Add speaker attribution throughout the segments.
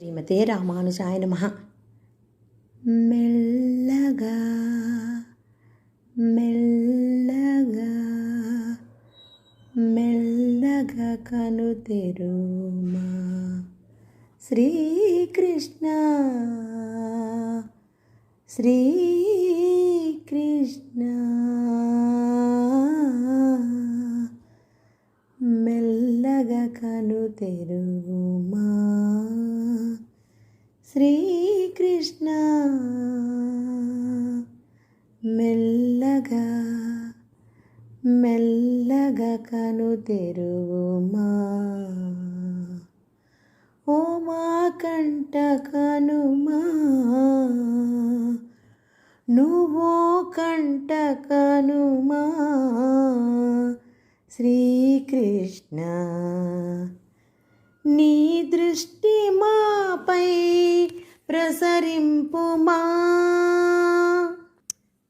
Speaker 1: శ్రీమతే రామానుజాయ నమ. మెల్లగా మెల్లగా మెల్లగా కను తెరుమా. శ్రీకృష్ణ శ్రీకృష్ణ. మెల్లగా కను తెరుమా. శ్రీకృష్ణ మెల్లగా మెల్లగా కను తెరువుమా ఓ మా కంట కనుమా నువ్వో కంట కనుమా శ్రీకృష్ణ నీ దృష్టి మాపై ప్రసరింపుమా.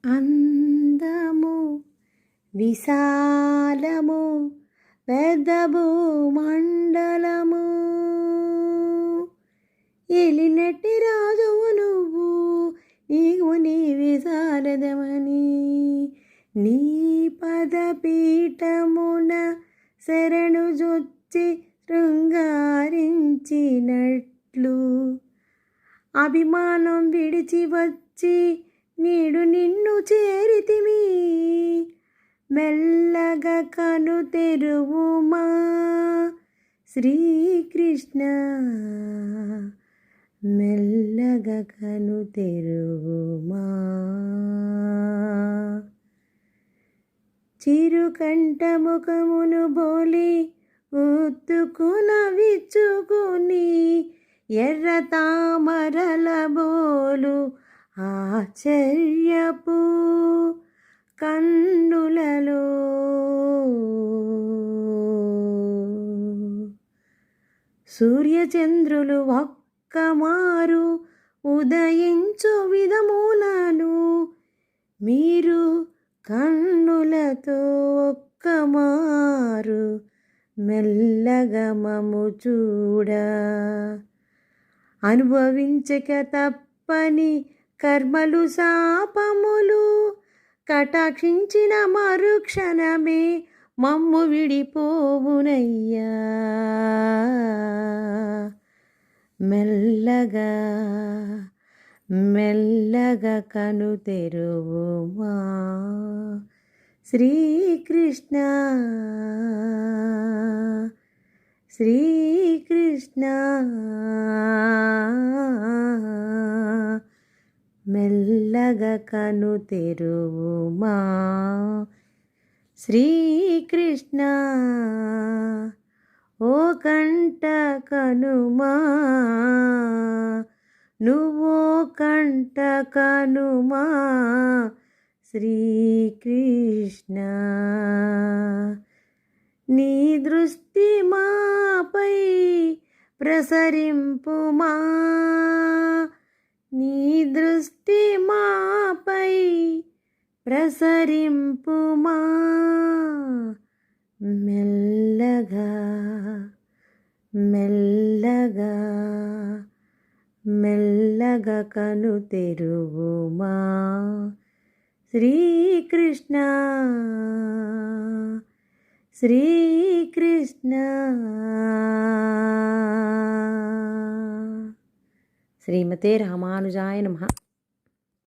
Speaker 1: అందము విశాలము పెద్దబు మండలము. ఎలినట్టి రాజువు నువ్వు నీవు నీ విశారదమని నీ పదపీఠమున శరణు జొచ్చి శృంగారించినట్లు అభిమానం విడిచి వచ్చి నీడు నిన్ను చేరితిమి. మెల్లగా కను తెరువుమా శ్రీకృష్ణ. మెల్లగా కను తెరువుమా చిరుకంఠముఖమును బోలి ఒత్తుకున విచ్చుకుని ఎర్ర తామరల బోలు ఆశ్చర్యపు కన్నులలో. సూర్యచంద్రులు ఒక్కమారు ఉదయించు విధములను మీరు కన్నులతో ఒక్కమారు మెల్లగమము చూడ. అనుభవించక తప్పని కర్మలు శాపములు. కటాక్షించిన మరుక్షణమే మమ్ము విడిపోవునయ్యా. మెల్లగా మెల్లగా కను తెరువుమా. శ్రీకృష్ణ శ్రీ కృష్ణ. మెల్లగా కను తెరువుమా. శ్రీకృష్ణ ఓ కంట కనుమా. నువ్వో కంట కనుమా. శ్రీకృష్ణ. నీ దృష్టి మాపై ప్రసరింపుమా? నీ దృష్టి మాపై ప్రసరింపుమా? మెల్లగా మెల్లగా మెల్లగా కను తెరువుమా? శ్రీకృష్ణ శ్రీకృష్ణ. శ్రీమతే రామానుజాయ నమ.